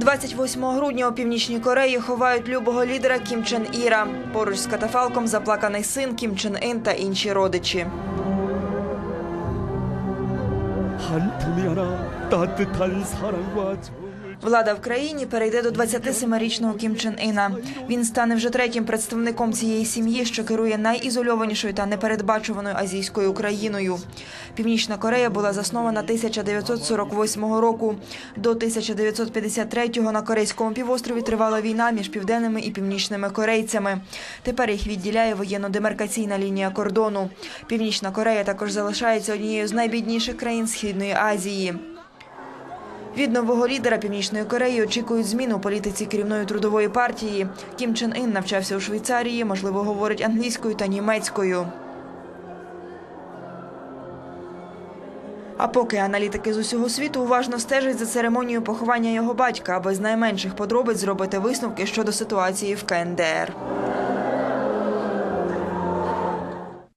28 грудня у північній Кореї ховають любого лідера Кім Чен Іра. Поруч з катафалком заплаканий син Кім Чен Ін та інші родичі. 한 품이 하나 따뜻한 사랑과 정을 Влада в країні перейде до 27-річного Кім Чен Іна. Він стане вже третім представником цієї сім'ї, що керує найізольованішою та непередбачуваною азійською країною. Північна Корея була заснована 1948 року. До 1953-го на корейському півострові тривала війна між південними і північними корейцями. Тепер їх відділяє воєнно-демаркаційна лінія кордону. Північна Корея також залишається однією з найбідніших країн Східної Азії. Від нового лідера Північної Кореї очікують змін у політиці керівної трудової партії. Кім Чен Ін навчався у Швейцарії, можливо, говорить англійською та німецькою. А поки аналітики з усього світу уважно стежать за церемонією поховання його батька, аби з найменших подробиць зробити висновки щодо ситуації в КНДР.